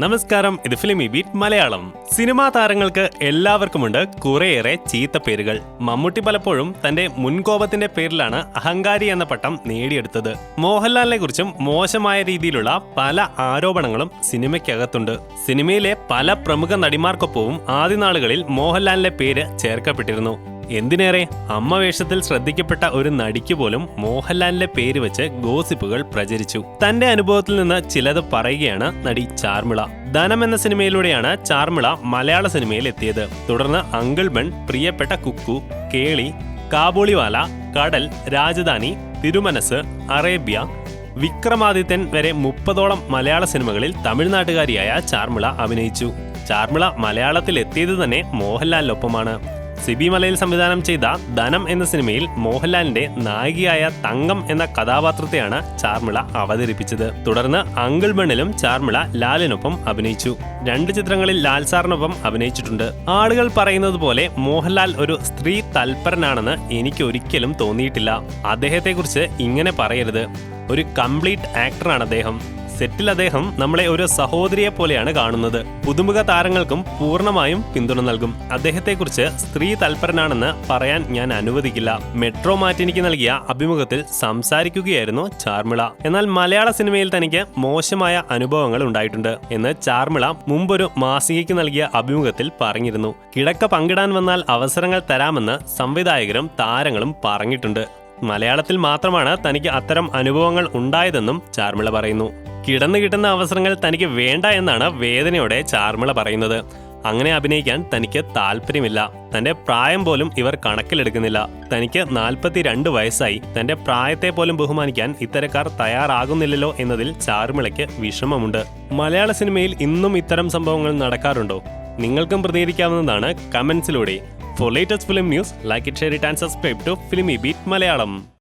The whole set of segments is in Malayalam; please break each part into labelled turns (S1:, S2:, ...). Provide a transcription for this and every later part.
S1: നമസ്കാരം ഇത് ഫിലിമി ബീറ്റ് മലയാളം. സിനിമാ താരങ്ങൾക്ക് എല്ലാവർക്കുമുണ്ട് കുറേയേറെ ചീത്ത പേരുകൾ. മമ്മൂട്ടി പലപ്പോഴും തന്റെ മുൻകോപത്തിന്റെ പേരിലാണ് അഹങ്കാരി എന്ന പട്ടം നേടിയെടുത്തത്. മോഹൻലാലിനെ കുറിച്ചും മോശമായ രീതിയിലുള്ള പല ആരോപണങ്ങളും സിനിമയ്ക്കകത്തുണ്ട്. സിനിമയിലെ പല പ്രമുഖ നടിമാർക്കൊപ്പവും ആദ്യ നാളുകളിൽ മോഹൻലാലിന്റെ പേര് ചേർക്കപ്പെട്ടിരുന്നു. എന്തിനേറെ? അമ്മ വേഷത്തിൽ ശ്രദ്ധിക്കപ്പെട്ട ഒരു നടിക്ക് പോലും മോഹൻലാലിന്റെ പേര് വെച്ച് ഗോസിപ്പുകൾ പ്രചരിച്ചു. തന്റെ അനുഭവത്തിൽ നിന്ന് ചിലത് പറയുകയാണ് നടി ചാർമിള. ധനം എന്ന സിനിമയിലൂടെയാണ് ചാർമിള മലയാള സിനിമയിൽ എത്തിയത്. തുടർന്ന് അങ്കിൾ ബൺ പ്രിയപ്പെട്ട കുക്കു കേളി കാബൂളിവാല കടൽ രാജധാനി തിരുമനസ് അറേബ്യ വിക്രമാദിത്യൻ വരെ മുപ്പതോളം മലയാള സിനിമകളിൽ തമിഴ്നാട്ടുകാരിയായ ചാർമിള അഭിനയിച്ചു. ചാർമിള മലയാളത്തിൽ എത്തിയത് തന്നെ മോഹൻലാലിനൊപ്പമാണ്. സിബി മലയിൽ സംവിധാനം ചെയ്ത ധനം എന്ന സിനിമയിൽ മോഹൻലാലിന്റെ നായികയായ തങ്കം എന്ന കഥാപാത്രത്തെയാണ് ചാർമിള അവതരിപ്പിച്ചത്. തുടർന്ന് അങ്കിൾ ബണ്ണിലും ചാർമിള ലാലിനൊപ്പം അഭിനയിച്ചു. രണ്ട് ചിത്രങ്ങളിൽ ലാൽ സാറിനൊപ്പം അഭിനയിച്ചിട്ടുണ്ട്. ആളുകൾ പറയുന്നത് പോലെ മോഹൻലാൽ ഒരു സ്ത്രീ തൽപരനാണെന്ന് എനിക്ക് ഒരിക്കലും തോന്നിയിട്ടില്ല. അദ്ദേഹത്തെക്കുറിച്ച് ഇങ്ങനെ പറയരുത്. ഒരു കംപ്ലീറ്റ് ആക്ടറാണ് അദ്ദേഹം. സെറ്റിൽ അദ്ദേഹം നമ്മളെ ഒരു സഹോദരിയെ പോലെയാണ് കാണുന്നത്. പുതുമുഖ താരങ്ങൾക്കും പൂർണമായും പിന്തുണ നൽകും. അദ്ദേഹത്തെക്കുറിച്ച് സ്ത്രീ തൽപരനാണെന്ന് പറയാൻ ഞാൻ അനുവദിക്കില്ല. മെട്രോ മാറ്റിനിക്ക് നൽകിയ അഭിമുഖത്തിൽ സംസാരിക്കുകയായിരുന്നു ചാർമിള. എന്നാൽ മലയാള സിനിമയിൽ തനിക്ക് മോശമായ അനുഭവങ്ങൾ ഉണ്ടായിട്ടുണ്ട് എന്ന് ചാർമിള മുമ്പൊരു മാസികയ്ക്ക് നൽകിയ അഭിമുഖത്തിൽ പറഞ്ഞിരുന്നു. കിടക്ക പങ്കിടാൻ വന്നാൽ അവസരങ്ങൾ തരാമെന്ന് സംവിധായകരും താരങ്ങളും പറഞ്ഞിട്ടുണ്ട്. മലയാളത്തിൽ മാത്രമാണ് തനിക്ക് അത്തരം അനുഭവങ്ങൾ ഉണ്ടായതെന്നും ചാർമിള പറയുന്നു. കിടന്നു കിട്ടുന്ന അവസരങ്ങൾ തനിക്ക് വേണ്ട എന്നാണ് വേദനയോടെ ചാർമിള പറയുന്നത്. അങ്ങനെ അഭിനയിക്കാൻ തനിക്ക് താല്പര്യമില്ല. തന്റെ പ്രായം പോലും ഇവർ കണക്കിലെടുക്കുന്നില്ല. തനിക്ക് നാൽപ്പത്തി രണ്ട് വയസ്സായി. തന്റെ പ്രായത്തെ പോലും ബഹുമാനിക്കാൻ ഇത്തരക്കാർ തയ്യാറാകുന്നില്ലല്ലോ എന്നതിൽ ചാർമിളയ്ക്ക് വിഷമമുണ്ട്. മലയാള സിനിമയിൽ ഇന്നും ഇത്തരം സംഭവങ്ങൾ നടക്കാറുണ്ടോ? നിങ്ങൾക്കും പ്രതികരിക്കാവുന്നതാണ് കമന്റ്സിലൂടെ for latest film news like it share it and subscribe to Filmibeat Malayalam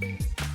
S1: you